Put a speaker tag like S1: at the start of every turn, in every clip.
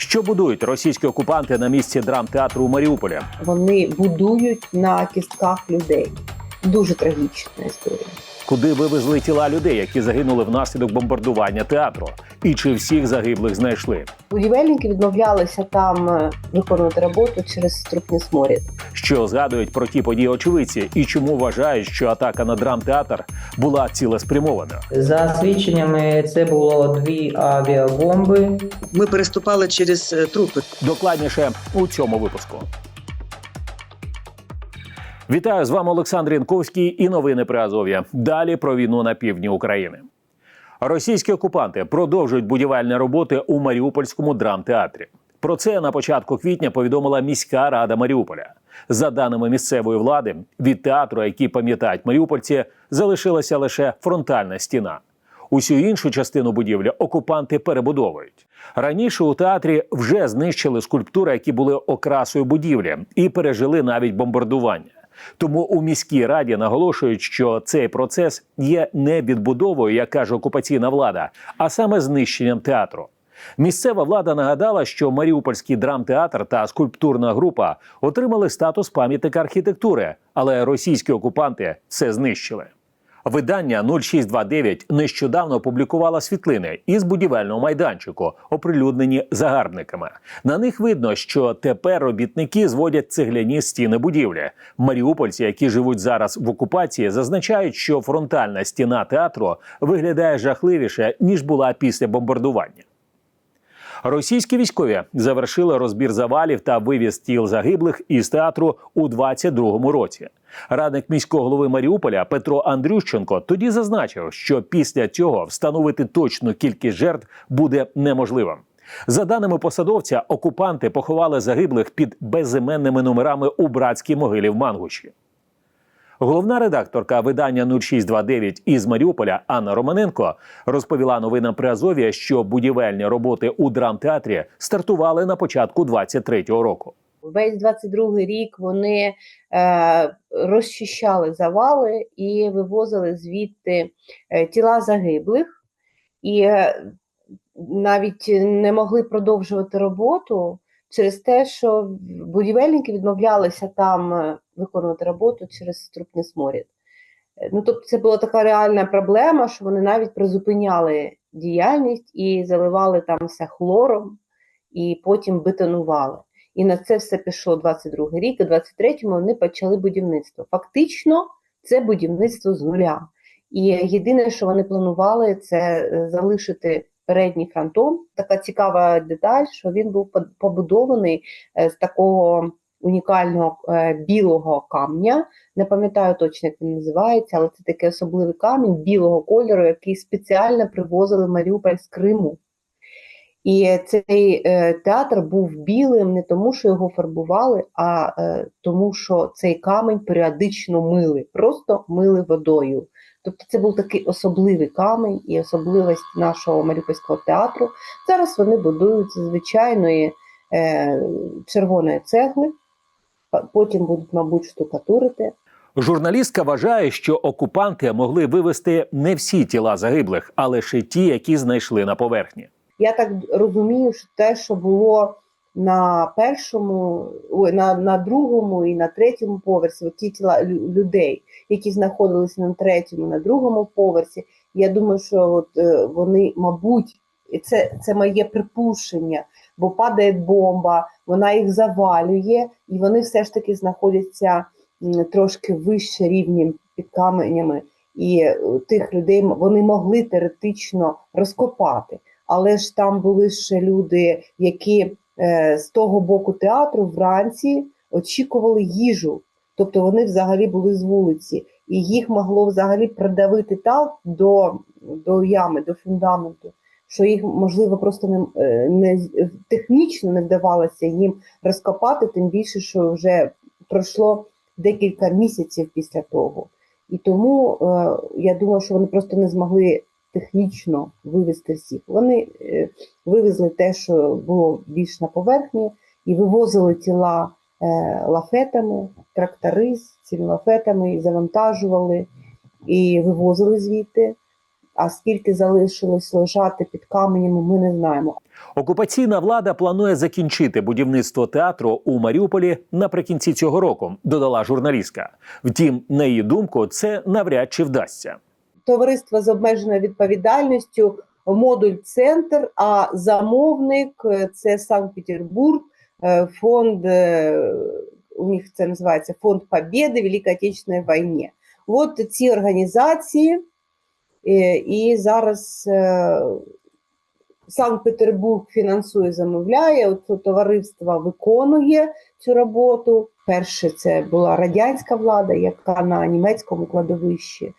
S1: Що будують російські окупанти на місці драмтеатру у Маріуполі?
S2: Вони будують на кістках людей. Дуже трагічна історія.
S1: Куди вивезли тіла людей, які загинули внаслідок бомбардування театру? І чи всіх загиблих знайшли?
S2: Будівельники відмовлялися там е, виконувати роботу через трупний сморід.
S1: Що згадують про ті події очевидці, і чому вважають, що атака на драмтеатр була цілеспрямованою?
S3: За свідченнями, це було дві авіабомби.
S4: Ми переступали через е, трупи.
S1: Докладніше у цьому випуску. Вітаю з вами Олександр Янковський і новини при Азов'я. Далі про війну на півдні України. Російські окупанти продовжують будівельні роботи у Маріупольському драмтеатрі. Про це на початку квітня повідомила міська рада Маріуполя. За даними місцевої влади, від театру, який пам'ятають маріупольці, залишилася лише фронтальна стіна. Усю іншу частину будівлі окупанти перебудовують. Раніше у театрі вже знищили скульптури, які були окрасою будівлі, і пережили навіть бомбардування. Тому у міській раді наголошують, що цей процес є не відбудовою, як каже окупаційна влада, а саме знищенням театру. Місцева влада нагадала, що Маріупольський драмтеатр та скульптурна група отримали статус пам'ятника архітектури, але російські окупанти все знищили. Видання 0629 нещодавно опублікувало світлини із будівельного майданчику, оприлюднені загарбниками. На них видно, що тепер робітники зводять цегляні стіни будівлі. Маріупольці, які живуть зараз в окупації, зазначають, що фронтальна стіна театру виглядає жахливіше ніж була після бомбардування. Російські військові завершили розбір завалів та вивіз тіл загиблих із театру у 22-му році. Радник міського голови Маріуполя Петро Андрющенко тоді зазначив, що після цього встановити точну кількість жертв буде неможливим. За даними посадовця, окупанти поховали загиблих під безіменними номерами у братській могилі в Мангуші. Головна редакторка видання 0629 із Маріуполя Анна Романенко розповіла новинам при Азові, що будівельні роботи у драмтеатрі стартували на початку 23-го року.
S2: Весь 22-й рік вони е, розчищали завали і вивозили звідти е, тіла загиблих, і е, навіть не могли продовжувати роботу через те, що будівельники відмовлялися там е, виконувати роботу через трупний сморід. Е, Ну, тобто це була така реальна проблема, що вони навіть призупиняли діяльність і заливали там все хлором, і потім бетонували. І на це все пішло 22 рік, і 23-му вони почали будівництво. Фактично, це будівництво з нуля. І єдине, що вони планували, це е, залишити передній фронтон. Така цікава деталь, що він був побудований е, з такого унікального е, білого камня. Не пам'ятаю точно, як він називається, але це такий особливий камінь білого кольору, який спеціально привозили Маріуполь з Криму. І цей е, театр був білим не тому, що його фарбували, а е, тому, що цей камінь періодично мили, просто мили водою. Тобто це був такий особливий камінь і особливість нашого Маріупольського театру. Зараз вони будують з звичайної е, червоної цегли, потім будуть, мабуть, штукатурити.
S1: Журналістка вважає, що окупанти могли вивезти не всі тіла загиблих, а лише ті, які знайшли на поверхні.
S2: Я так розумію, що те, що було на першому, на, на другому і на третьому поверсі, ті тіла людей, які знаходилися на третьому, на другому поверсі, я думаю, що от, е, вони, мабуть, і це, це моє припущення, бо падає бомба, вона їх завалює, і вони все ж таки знаходяться трошки вище рівнем під каменями. І е, тих людей вони могли теоретично розкопати але ж там були ще люди, які з того боку театру вранці очікували їжу. Тобто вони взагалі були з вулиці, і їх могло взагалі придавити так до, до ями, до фундаменту, що їх можливо просто не, е, не технічно не вдавалося їм розкопати, тим більше, що вже пройшло декілька місяців після того. І тому е, я думаю, що вони просто не змогли технічно вивезти всіх. Вони е, вивезли те, що було більш на поверхні, і вивозили тіла е, лафетами, трактори з цими лафетами, і завантажували і вивозили звідти. А скільки залишилось лежати під каменями, ми не знаємо.
S1: Окупаційна влада планує закінчити будівництво театру у Маріуполі наприкінці цього року, додала журналістка. Втім, на її думку, це навряд чи вдасться.
S2: Товариство з обмеженою відповідальністю, модуль центр, а замовник це Санкт-Петербург, е, фонд, е, у них це називається Фонд Побєди Великій Отечественній війні. От ці організації, е, і зараз Санкт-Петербург фінансує, замовляє, от товариство виконує цю роботу. Перше це була радянська влада, яка на німецькому кладовищі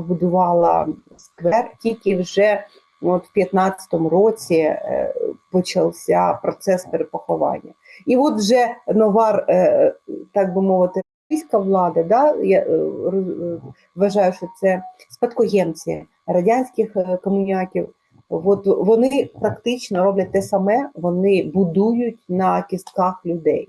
S2: побудувала сквер. Тільки вже от в 15-му році е, почався процес перепоховання. І от вже нова, е, так би мовити, російська влада, да, я е, вважаю, що це спадкоємці радянських комуняків. От вони практично роблять те саме, вони будують на кістках людей.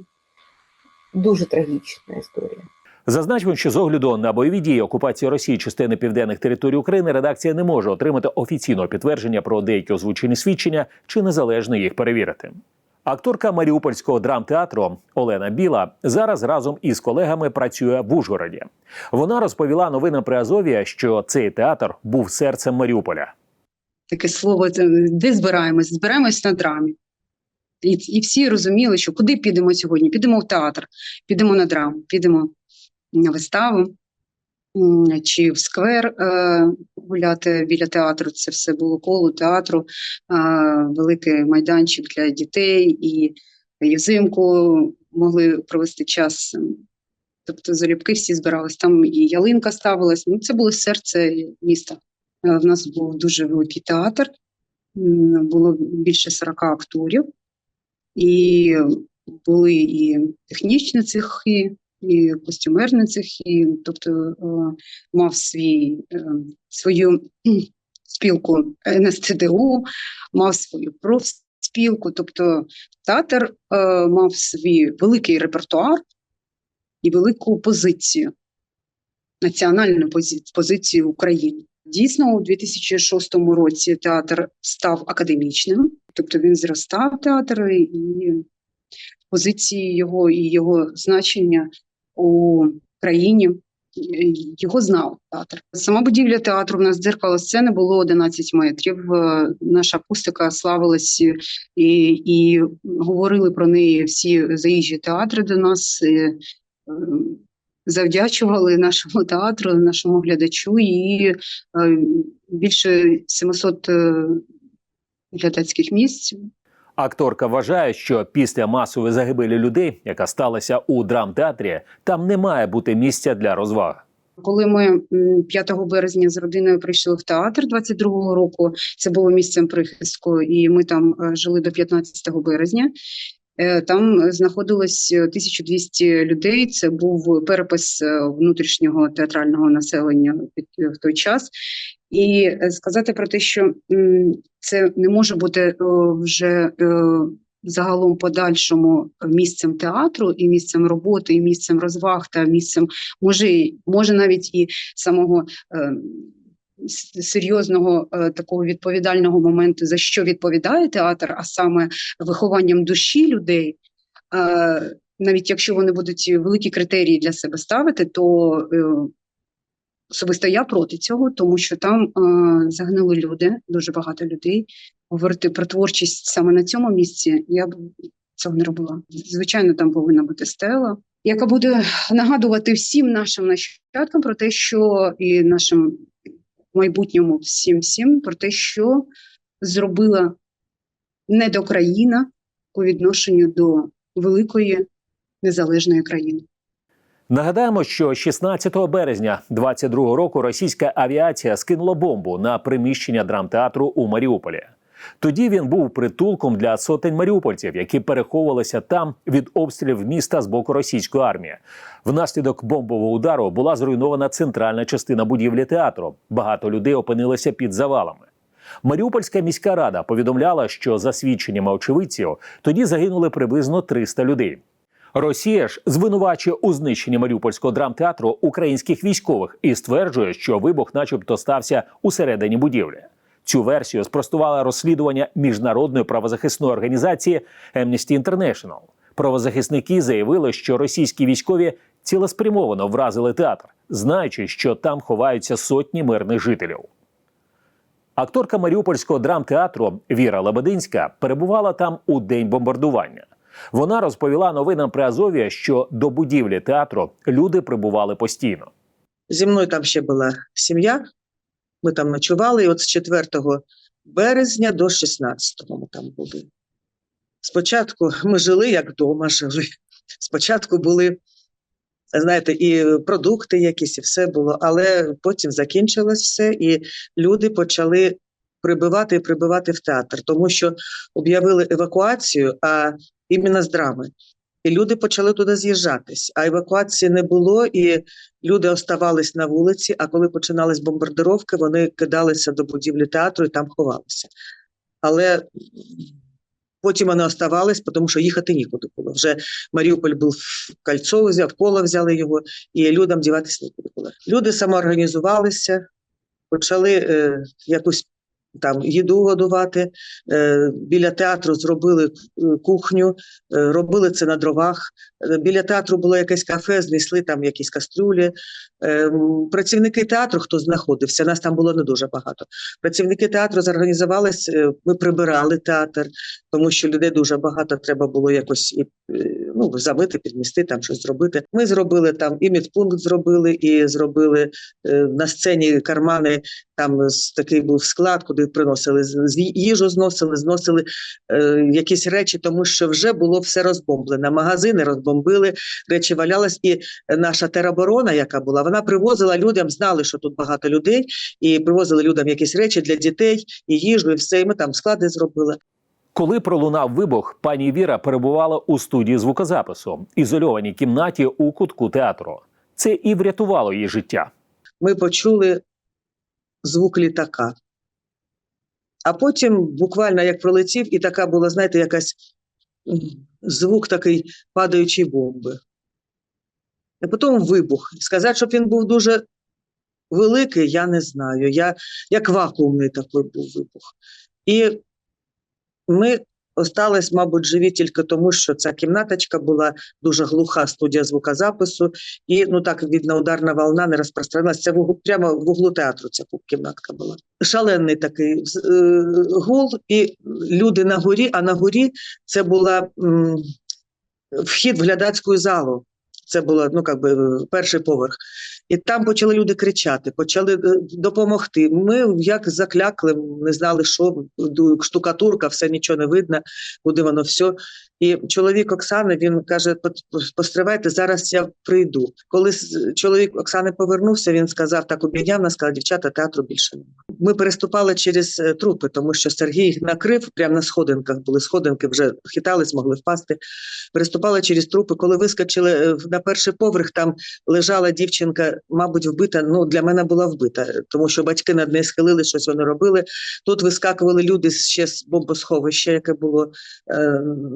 S2: Дуже трагічна історія.
S1: Зазначимо, що з огляду на бойові дії окупації Росії частини південних територій України редакція не може отримати офіційного підтвердження про деякі озвучені свідчення чи незалежно їх перевірити. Акторка Маріупольського драмтеатру Олена Біла зараз разом із колегами працює в Ужгороді. Вона розповіла новинам при Азові, що цей театр був серцем Маріуполя.
S5: таке слово, де збираємось? Збираємось на драмі. І, і всі розуміли, що куди підемо сьогодні? Підемо в театр, підемо на драму, підемо на виставу чи в сквер е, гуляти біля театру. Це все було коло театру, великий майданчик для дітей, і, і взимку могли провести час. Тобто залюбки всі збирались. Там і ялинка ставилась. Ну, це було серце міста. Е, В нас був дуже великий театр, було більше 40 акторів, і були і технічні цехи, і костюмерні цехи, тобто е, мав свій, е, свою спілку НСТДУ, мав свою профспілку, тобто театр е, мав свій великий репертуар і велику позицію, національну позицію України. Дійсно, у 2006 році театр став академічним, тобто він зростав театр і позиції його і його значення у країні його знав театр. Сама будівля театру в нас дзеркало сцени було 11 метрів. Е, Наша акустика славилась е, і, і говорили про неї всі заїжджі театри до нас. е, е, Завдячували нашому театру, нашому глядачу, і більше 700 е, глядацьких місць
S1: Акторка вважає, що після масової загибелі людей, яка сталася у драмтеатрі, там не має бути місця для розваг.
S5: Коли ми м, 5 березня з родиною прийшли в театр 22-го року, це було місцем прихистку, і ми там е, жили до 15 березня. Е, Там знаходилось е, 1200 людей. Це був перепис е, внутрішнього театрального населення е, в той час. І е, сказати про те, що це не може бути е, вже е, загалом подальшому місцем театру, і місцем роботи, і місцем розваг та місцем може, може навіть і самого серйозного такого відповідального моменту, за що відповідає театр, а саме вихованням душі людей. Навіть якщо вони будуть великі критерії для себе ставити, то особисто я проти цього, тому що там е, загинули люди, дуже багато людей. Говорити про творчість саме на цьому місці я б цього не робила. Звичайно, там повинна бути стела, яка буде нагадувати всім нашим нащадкам про те, що і нашим майбутньому всім всім про те, що зробила недокраїна по відношенню до великої незалежної країни.
S1: Нагадаємо, що 16 березня 22 року російська авіація скинула бомбу на приміщення драмтеатру у Маріуполі. Тоді він був притулком для сотень маріупольців, які переховувалися там від обстрілів міста з боку російської армії. Внаслідок бомбового удару була зруйнована центральна частина будівлі театру. Багато людей опинилися під завалами. Маріупольська міська рада повідомляла, що за свідченнями очевидців тоді загинули приблизно 300 людей. Росія ж звинувачує у знищенні Маріупольського драмтеатру українських військових і стверджує, що вибух, начебто, стався усередині будівлі. Цю версію спростувало розслідування міжнародної правозахисної організації Amnesty International. Правозахисники заявили, що російські військові цілеспрямовано вразили театр, знаючи, що там ховаються сотні мирних жителів. Акторка Маріупольського драмтеатру Віра Лебединська перебувала там у день бомбардування. Вона розповіла новинам при Азові, що до будівлі театру люди прибували постійно.
S4: Зі мною там ще була сім'я. Ми там ночували, і от з 4 березня до 16-го ми там були. Спочатку ми жили, як вдома жили. Спочатку були, знаєте, і продукти якісь, і все було, але потім закінчилось все, і люди почали прибивати і прибивати в театр, тому що об'явили евакуацію, а іменно з драми. І люди почали туди з'їжджатись, а евакуації не було, і люди оставались на вулиці. А коли починались бомбардировки, вони кидалися до будівлі театру і там ховалися. Але потім вони оставались, тому що їхати нікуди було. Вже Маріуполь був в кольцо, взяв коло, взяли його, і людям діватися нікуди було. Люди самоорганізувалися, почали е, якусь там їду годувати. Е, біля театру зробили е, кухню, е, робили це на дровах. Біля театру було якесь кафе, знесли там якісь кастрюлі. Е, м, Працівники театру, хто знаходився, нас там було не дуже багато. Працівники театру зорганізувались, е, ми прибирали театр, тому що людей дуже багато, треба було якось і, е, ну, замити, підмісти, там щось зробити. Ми зробили там і медпункт зробили, і зробили е, на сцені кармани. Там такий був склад, куди приносили їжу, зносили, зносили якісь речі, тому що вже було все розбомблено. Магазини розбомбили, речі валялись. І наша тероборона, яка була, вона привозила людям, знали, що тут багато людей, і привозили людям якісь речі для дітей, і їжу, і все. І ми там склади зробили.
S1: Коли пролунав вибух, пані Віра перебувала у студії звукозапису, ізольованій кімнаті у кутку театру. Це і врятувало її життя.
S4: ми почули звук літака. А потім, буквально як пролетів, і така була, знаєте, якась звук такий падаючої бомби. І потім вибух. Сказати, щоб він був дуже великий, я не знаю. Я, як вакуумний такий був вибух. І ми остались, мабуть, живі тільки тому, що ця кімнаточка була дуже глуха студія звукозапису, і ну так видно, ударна волна не розпространилася. Це в прямо в углу театру ця кімнатка була. Шалений такий е, гул, і люди на горі, а на горі це була м, вхід в глядацьку залу. Це було ну, как би, перший поверх. І там почали люди кричати, почали е, допомогти. Ми як заклякли, не знали, що штукатурка, все нічого не видно, куди воно все. І чоловік Оксани він каже: постривайте, зараз я прийду. Коли чоловік Оксани повернувся, він сказав, так обійняв нас, сказав, дівчата, театру більше немає. Ми переступали через е, трупи, тому що Сергій накрив прямо на сходинках. Були сходинки, вже хитались, могли впасти. Переступали через трупи. Коли вискочили е, на перший поверх, там лежала дівчинка, мабуть, вбита. Ну для мене була вбита, тому що батьки над нею схилили, щось вони робили. Тут вискакували люди ще з бомбосховища, яке було е,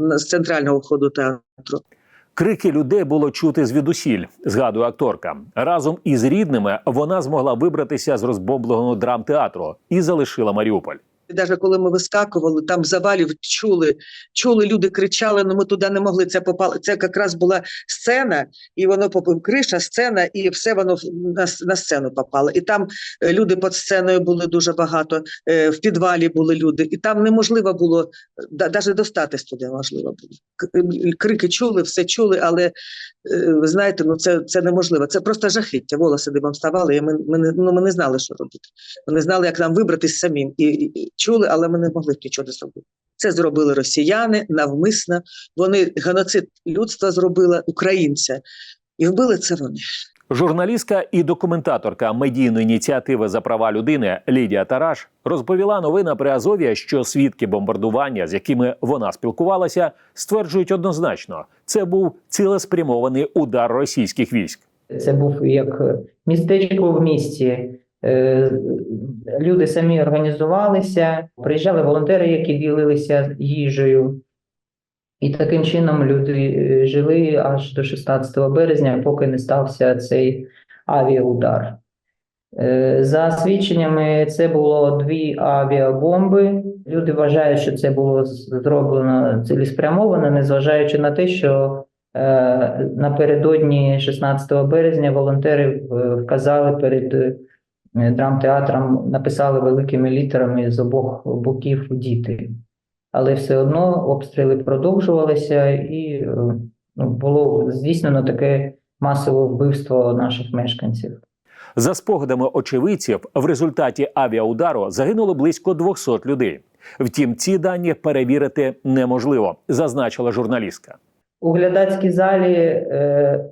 S4: на- з центрального входу театру.
S1: Крики людей було чути звідусіль, згадує акторка. Разом із рідними вона змогла вибратися з розбомбленого драмтеатру і залишила Маріуполь.
S4: Навіть коли ми вискакували, там завалів чули, чули, люди кричали, але ми туди не могли. Це попало. Це якраз була сцена, і воно попив криша, сцена, і все воно на, на сцену попало. І там е, люди під сценою були дуже багато, е, в підвалі були люди, і там неможливо було навіть достатись туди можливо було. Е, Крики чули, все чули, але ви знаєте, ну це, це неможливо. Це просто жахіття. Волоси дибом ставали, і ми, ми, ну, ми не знали, що робити. Ми не знали, як нам вибратись самим. І чули, але ми не могли нічого не зробити. Це зробили росіяни навмисно. Вони геноцид людства зробили українця, і вбили це вони.
S1: Журналістка і документаторка медійної ініціативи за права людини Лідія Тараш розповіла новина при Азові, що свідки бомбардування, з якими вона спілкувалася, стверджують однозначно, це був цілеспрямований удар російських військ.
S3: Це був як містечко в місті. Е, Люди самі організувалися, приїжджали волонтери, які ділилися їжею. І таким чином люди е, жили аж до 16 березня, поки не стався цей авіаудар. Е, За свідченнями, це було дві авіабомби. Люди вважають, що це було зроблено цілеспрямовано, незважаючи на те, що напередодні 16 березня волонтери вказали перед е, драмтеатром, написали великими літерами з обох боків діти. Але все одно обстріли продовжувалися, і е, ну, було здійснено таке масове вбивство наших мешканців.
S1: За спогадами очевидців, в результаті авіаудару загинуло близько 200 людей. Втім, ці дані перевірити неможливо, зазначила журналістка.
S3: У глядацькій залі, е,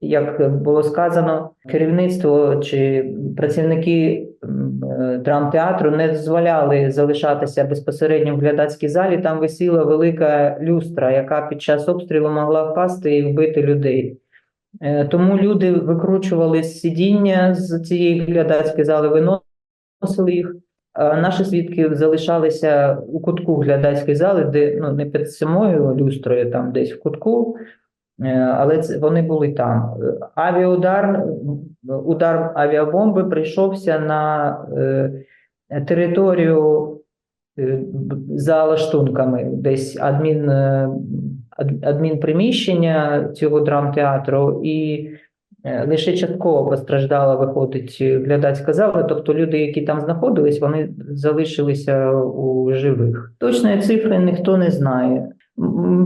S3: як було сказано, керівництво чи працівники е, драмтеатру не дозволяли залишатися безпосередньо в глядацькій залі. Там висіла велика люстра, яка під час обстрілу могла впасти і вбити людей. Е, Тому люди викручували сидіння з цієї глядацької зали, виносили їх. А Наші свідки залишалися у кутку глядацької зали, де ну не під самою люстрою, там десь в кутку, але це вони були там. Е, Авіаудар, удар авіабомби прийшовся на е, територію е, за лаштунками, десь адмін, е, адмінприміщення цього драмтеатру, і е, лише частково постраждала, виходить глядацька зала. Тобто люди, які там знаходились, вони залишилися у живих. Точної цифри ніхто не знає.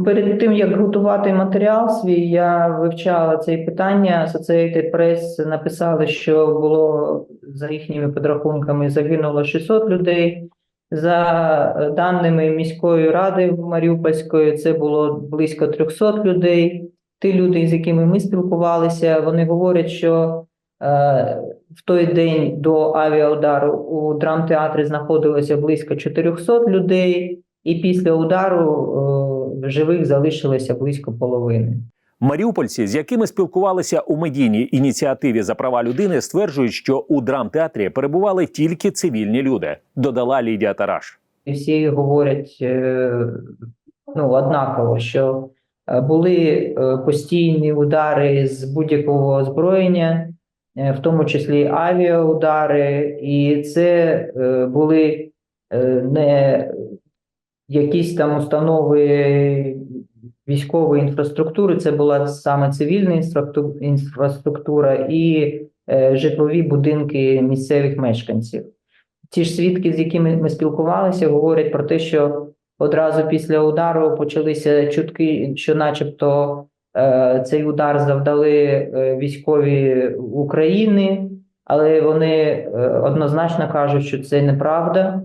S3: Перед тим як готувати матеріал свій, я вивчала це питання. Associated Press написали, що було за їхніми підрахунками загинуло 600 людей. За е, даними міської ради Маріупольської, це було близько 300 людей. Ті люди, з якими ми спілкувалися, вони говорять, що е, в той день до авіаудару у драмтеатрі знаходилося близько 400 людей, і після удару е, живих залишилося близько половини.
S1: Маріупольці, з якими спілкувалися у медійній ініціативі за права людини, стверджують, що у драмтеатрі перебували тільки цивільні люди. Додала Лідія Тараш.
S3: І всі говорять е, ну, однаково, що е, були е, постійні удари з будь-якого озброєння, в тому числі авіаудари, і це були не якісь там установи військової інфраструктури, це була саме цивільна інфраструктура і е, житлові будинки місцевих мешканців. Ті ж свідки, з якими ми спілкувалися, говорять про те, що одразу після удару почалися чутки, що, начебто, е, цей удар завдали е, військові України, але вони однозначно кажуть, що це неправда.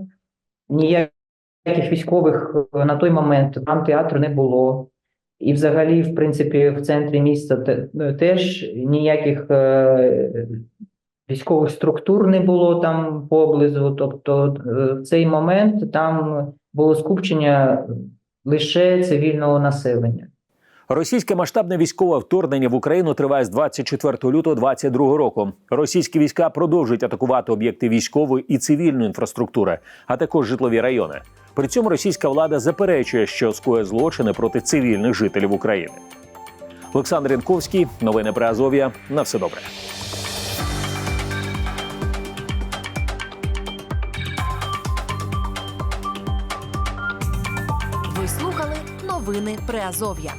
S3: Ніяких військових е, на той момент там театру не було. І, взагалі, в принципі, в центрі міста е, теж ніяких е, військових структур не було там поблизу. Тобто, в цей момент там було скупчення лише цивільного населення.
S1: Російське масштабне військове вторгнення в Україну триває з 24 лютого 2022 року. Російські війська продовжують атакувати об'єкти військової і цивільної інфраструктури, а також житлові райони. При цьому російська влада заперечує, що скоє злочини проти цивільних жителів України. Олександр Янковський, новини при Азов'я. На все добре.
S6: Ви слухали новини Приазов'я.